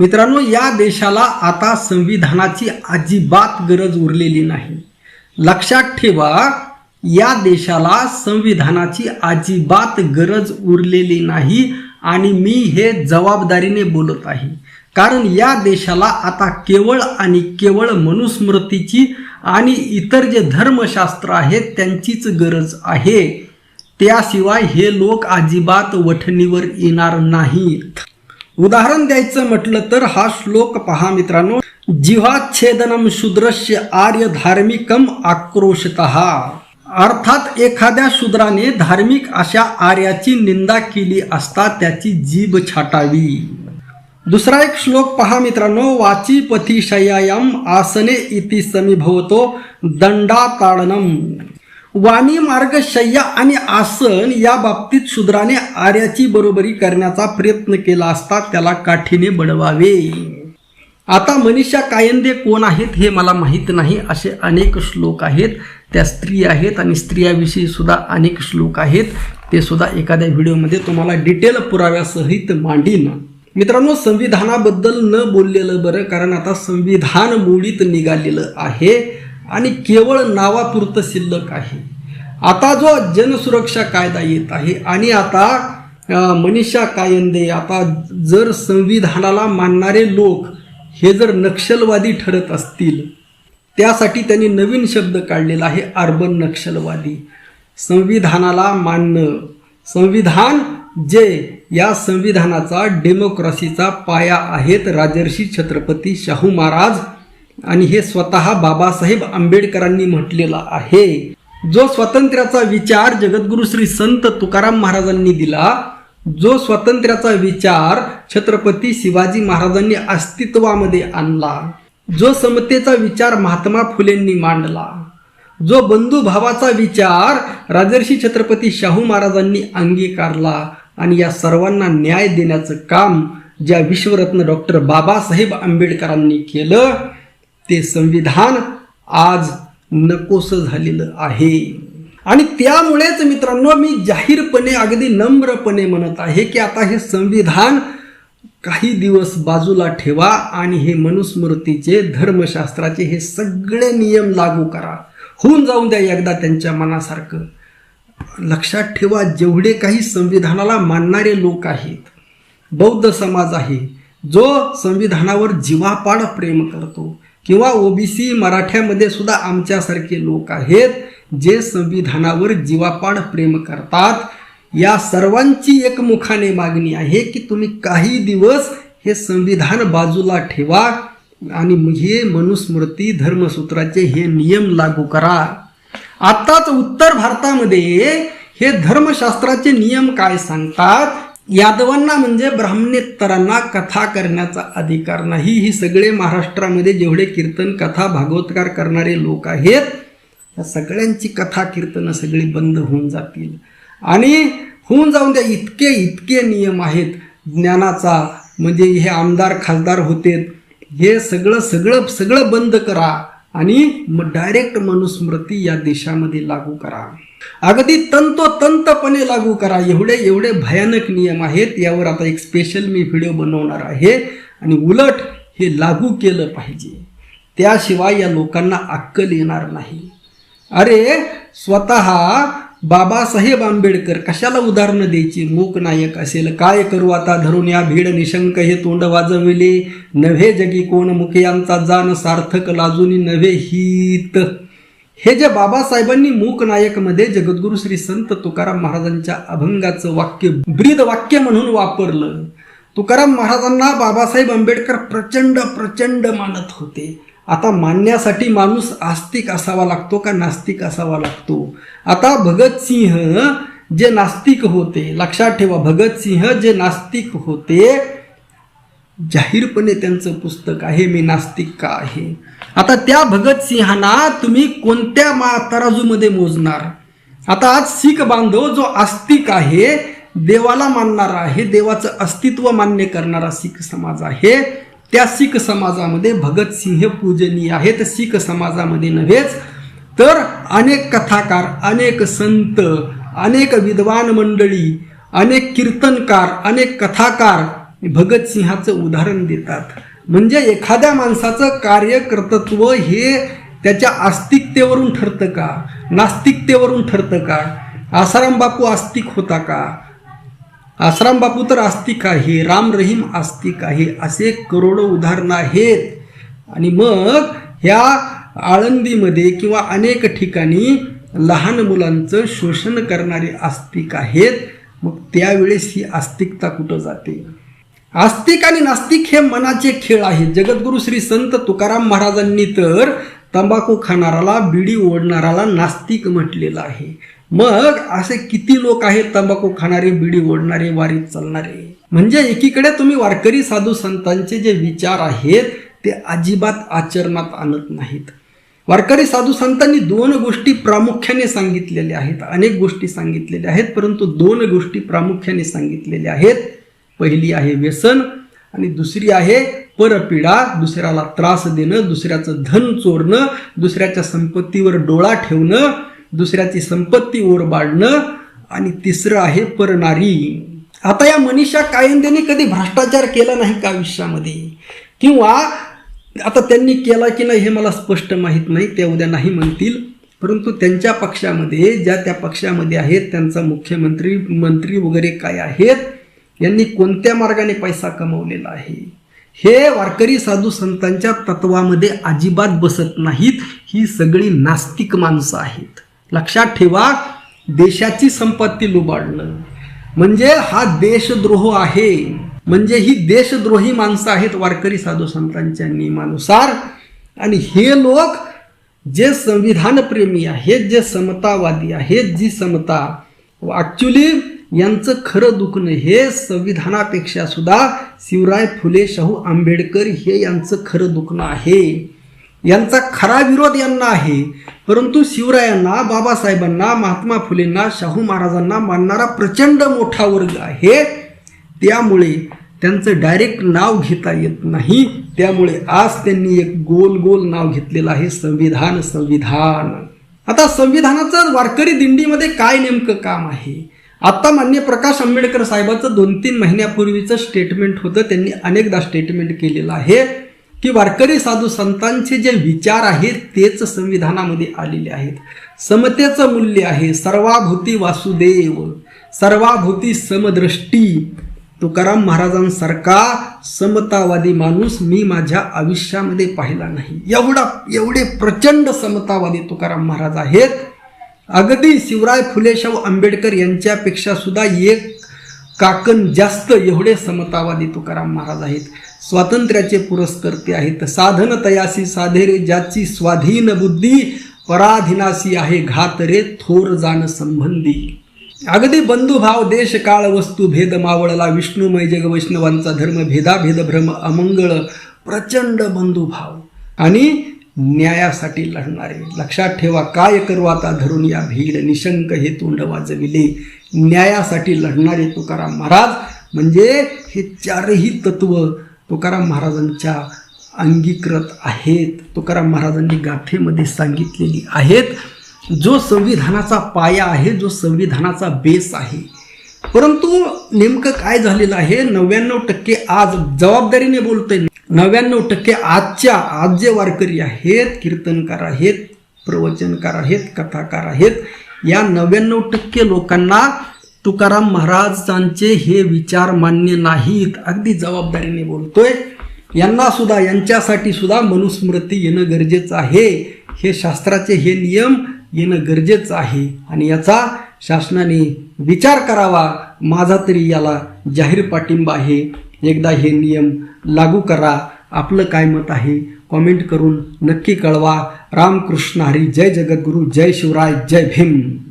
मित्रांनो या देशाला आता संविधानाची अजिबात गरज उरलेली नाही. लक्षात ठेवा या देशाला संविधानाची अजिबात गरज उरलेली नाही आणि मी हे जबाबदारीने बोलत आहे. कारण या देशाला आता केवळ आणि केवळ मनुस्मृतीची आणि इतर जे धर्मशास्त्र आहेत त्यांचीच गरज आहे. त्याशिवाय हे लोक अजिबात वठणीवर येणार नाहीत. उदाहरण द्यायचं म्हटलं तर हा श्लोक पहा मित्रांनो. जिव्हाच्छेदनम शूद्रस्य आर्य धार्मिकम आक्रोशत. अर्थात एखाद्या शूद्राने धार्मिक अशा आर्याची निंदा केली असता त्याची जीभ छाटावी. दुसरा एक श्लोक पहा मित्रांनो. वाची पथी आसने इति समीभवतो दंडा ताडनम वाणी मार्ग शय्या आणि आसन या बाबतीत शूद्राने आर्याची बरोबरी करण्याचा प्रयत्न केला असता त्याला काठीने बडवावे. आता मनीषा कायंदे कोण आहेत हे मला माहीत नाही. असे अनेक श्लोक आहेत. त्या स्त्री आहेत आणि स्त्रियाविषयी सुद्धा अनेक श्लोक आहेत. ते सुद्धा एखाद्या व्हिडिओमध्ये तुम्हाला डिटेल पुराव्यासहित मांडीन. मित्रांनो संविधानाबद्दल न बोललेलं बरं कारण आता संविधान मोडीत निघालेलं आहे. आणि केवळ नावापुरतं शिल्लक आहे. आता जो जनसुरक्षा कायदा येत आहे आणि आता मनीषा कायंदे आता जर संविधानाला मानणारे लोक हे जर नक्षलवादी ठरत असतील त्यासाठी त्यांनी नवीन शब्द काढलेला आहे अर्बन नक्षलवादी. संविधानाला मानणं. संविधान जे या संविधानाचा डेमोक्रसीचा पाया आहेत राजर्षी छत्रपती शाहू महाराज आणि हे स्वतः बाबासाहेब आंबेडकरांनी म्हटलेलं आहे. जो स्वातंत्र्याचा विचार जगद्गुरु श्री संत तुकाराम महाराजांनी दिला जो स्वातंत्र्याचा विचार छत्रपती शिवाजी महाराजांनी अस्तित्वामध्ये आणला जो समतेचा विचार महात्मा फुलेंनी मांडला जो बंधुभावाचा विचार राजर्षी छत्रपती शाहू महाराजांनी अंगीकारला आणि या सर्वांना न्याय देण्याचं काम ज्या विश्वरत्न डॉक्टर बाबासाहेब आंबेडकरांनी केलं ते संविधान आज नकोसं झालेलं आहे. आणि त्यामुळेच मित्रांनो मी जाहीरपणे अगदी नम्रपणे म्हणत आहे की आता हे संविधान काही दिवस बाजूला ठेवा आणि हे मनुस्मृतीचे धर्मशास्त्राचे हे सगळे नियम लागू करा. होऊन जाऊन द्या एकदा त्यांच्या मनासारखं. लक्षात ठेवा जेवढे काही संविधानाला मानणारे लोक आहेत बौद्ध समाज आहे जो संविधानावर जीवापाड प्रेम करतो. किंवा ओबीसी मराठ्यामध्ये सुद्धा आमच्यासारखे लोक आहेत जे संविधानावर जीवापाड प्रेम करतात. या सर्वांची एकमुखाने मागणी आहे की तुम्ही काही दिवस हे संविधान बाजूला ठेवा आणि हे मनुस्मृती धर्मसूत्राचे हे नियम लागू करा. आत्ताच उत्तर भारतामध्ये हे धर्मशास्त्राचे नियम काय सांगतात? यादवांना म्हणजे ब्राह्मणेतरांना कथा करण्याचा अधिकार नाही. ही सगळे महाराष्ट्रामध्ये जेवढे कीर्तन कथा भागवतकार करणारे लोक आहेत त्या सगळ्यांची कथा कीर्तनं सगळी बंद होऊन जातील. आणि होऊन जाऊन द्या इतके इतके नियम आहेत. ज्ञानाचा म्हणजे हे आमदार खासदार होते हे सगळं सगळं सगळं बंद करा. आणि मग डायरेक्ट मनुस्मृती या देशामध्ये लागू करा. अगदी तंतोतंतपणे लागू करा. एवढे एवढे भयानक नियम आहेत यावर आता एक स्पेशल मी व्हिडिओ बनवणार आहे. आणि उलट हे लागू केलं पाहिजे. त्याशिवाय या लोकांना अक्कल येणार नाही. अरे स्वतः बाबासाहेब आंबेडकर कशाला उदाहरणं द्यायची? मूक नायक असेल काय करू आता? धरून या भीड निशंक हे तोंड वाजविले. नव्हे जगी कोण मुखयांचा जाण सार्थक लाजूनी नव्हे हित. हे जे बाबासाहेबांनी मूक नायकमध्ये जगद्गुरु श्री संत तुकाराम महाराजांच्या अभंगाचं वाक्य ब्रीद वाक्य म्हणून वापरलं. तुकाराम महाराजांना बाबासाहेब आंबेडकर प्रचंड प्रचंड मानत होते. आता मानण्यासाठी माणूस आस्तिक असावा लागतो का नास्तिक असावा लागतो? आता भगतसिंह जे नास्तिक होते लक्षात ठेवा भगतसिंह जे नास्तिक होते जाहीरपणे त्यांचं पुस्तक आहे मी नास्तिक का आहे? आता त्या भगतसिंहांना तुम्ही कोणत्या मा तराजूमध्ये मोजणार? आता आज शीख बांधव जो आस्तिक आहे देवाला मानणारा आहे देवाचं अस्तित्व मान्य करणारा शीख समाज आहे त्या शीख समाजामध्ये भगतसिंह पूजनीय आहेत. शीख समाजामध्ये नव्हेच. तर अनेक कथाकार अनेक संत अनेक विद्वान मंडळी अनेक कीर्तनकार अनेक कथाकार भगतसिंहाचं उदाहरण देतात. म्हणजे एखाद्या माणसाचं कार्यकर्तृत्व हे त्याच्या आस्तिकतेवरून ठरतं का? नास्तिकतेवरून ठरतं का? आसाराम बापू आस्तिक होता का? आसराम बापू तर आस्तिक आहे राम रहीम आस्तिक आहे असे करोडो उदाहरणं आहेत. आणि मग ह्या आळंदीमध्ये किंवा अनेक ठिकाणी लहान मुलांचं शोषण करणारे आस्तिक आहेत. मग त्यावेळेस ही आस्तिकता कुठं जाते? आस्तिक आणि नास्तिक हे मनाचे खेळ आहेत. जगद्गुरु श्री संत तुकाराम महाराजांनी तर तंबाखू खाणाराला बिडी ओढणाराला नास्तिक म्हटलेलं आहे. मग असे किती लोक आहेत तंबाखू खाणारे बिडी ओढणारे वारीत चालणारे? म्हणजे एकीकडे तुम्ही वारकरी साधू संतांचे जे विचार आहेत ते अजिबात आचरणात आणत नाहीत. वारकरी साधू संतांनी दोन गोष्टी प्रामुख्याने सांगितलेल्या आहेत. अनेक गोष्टी सांगितलेल्या आहेत परंतु दोन गोष्टी प्रामुख्याने सांगितलेल्या आहेत. पहिली आहे व्यसन आणि दुसरी आहे परपीडा. दुसऱ्याला त्रास देणं दुसऱ्याचं धन चोरणं दुसऱ्याच्या संपत्तीवर डोळा ठेवणं दुसऱ्याची संपत्ती ओरबाडणं आणि तिसरं आहे परनारी आता या मनीषा कायंदेने कधी भ्रष्टाचार केला नाही का आयुष्यामध्ये? किंवा आता त्यांनी केला की नाही हे मला स्पष्ट माहीत नाही ते उद्या नाही म्हणतील. परंतु त्यांच्या पक्षामध्ये ज्या त्या पक्षामध्ये आहेत त्यांचा मुख्यमंत्री मंत्री वगैरे काय आहेत यांनी कोणत्या मार्गाने पैसा कमवलेला आहे? हे वारकरी साधू संतांच्या तत्वामध्ये अजिबात बसत नाहीत. ही सगळी नास्तिक माणसं आहेत. लक्षात ठेवा देशाची संपत्ती लुबाडणं. म्हणजे हा देशद्रोह आहे. म्हणजे ही देशद्रोही माणसं आहेत वारकरी साधू संतांच्या नियमानुसार. आणि हे लोक जे संविधानप्रेमी आहेत जे समतावादी आहेत जी समता ॲक्च्युली यांचं खरं दुखणं हे संविधानापेक्षा सुद्धा शिवराय फुले शाहू आंबेडकर हे यांचं खरं दुखणं आहे. यांचा खरा विरोध यांना आहे. परंतु शिवरायांना बाबासाहेबांना महात्मा फुलेंना शाहू महाराजांना मानणारा प्रचंड मोठा वर्ग आहे. त्यामुळे त्यांचं डायरेक्ट नाव घेता येत नाही. त्यामुळे आज त्यांनी एक गोल गोल नाव घेतलेलं आहे संविधान संविधान. आता संविधानाचं वारकरी दिंडीमध्ये काय नेमकं काम आहे? आता मान्य प्रकाश आंबेडकर साहेबाचं दोन तीन महिन्यापूर्वीचं स्टेटमेंट होतं. त्यांनी अनेकदा स्टेटमेंट केलेलं आहे. की वारकरी साधू संतांचे जे विचार आहेत तेच संविधानामध्ये आलेले आहेत. समतेचं मूल्य आहे सर्वाभूती वासुदेव सर्वाभूती समदृष्टी. तुकाराम महाराजांसारखा समतावादी माणूस मी माझ्या आयुष्यामध्ये पाहिला नाही. एवढा एवढे प्रचंड समतावादी तुकाराम महाराज आहेत. अगदी शिवराय फुले शाहू आंबेडकर यांच्यापेक्षा सुद्धा एक काकण जास्त एवढे समतावादी तुकाराम महाराज आहेत. स्वातंत्र्याचे पुरस्कर्ते आहेत. साधन तयासी साधेरे ज्याची स्वाधीन बुद्धी पराधीनासी आहे घात रे थोर जाण संबंधी. अगदी बंधुभाव देश काळ वस्तू भेद मावळला विष्णुमय जग वैष्णवांचा धर्म भेदाभेद भ्रम अमंगळ प्रचंड बंधुभाव. आणि न्यायासाठी लढणारे. लक्षात ठेवा काय करू आता धरून या भीड निशंक हे तोंड वाजविले. न्यायासाठी लढणारे तुकाराम महाराज म्हणजे हे चारही तत्व तुकाराम महाराजांच्या अंगीकृत आहेत. तुकाराम महाराजांनी गाथेमध्ये सांगितलेली आहेत. जो संविधानाचा पाया आहे जो संविधानाचा बेस आहे. परंतु नेमकं काय झालेलं आहे? नव्याण्णव टक्के आज जबाबदारीने बोलतंय. नव्याण्णव टक्के आजच्या आज जे वारकरी आहेत कीर्तनकार आहेत प्रवचनकार आहेत कथाकार आहेत. या नव्याण्णव टक्के लोकांना तुकाराम महाराजांचे हे विचार मान्य नाहीत. अगदी जबाबदारीने बोलतोय. यांना सुद्धा यांच्यासाठी सुद्धा मनुस्मृती येणं गरजेचं आहे. हे शास्त्राचे हे नियम येणं गरजेचं आहे. आणि याचा शासनाने विचार करावा. माझा तरी याला जाहीर पाठिंबा आहे. एकदा हे नियम लागू करा. आपलं काय मत आहे? कॉमेंट करून नक्की कळवा. रामकृष्ण हरी जय जगद्गुरू जय शिवराय जय भीम.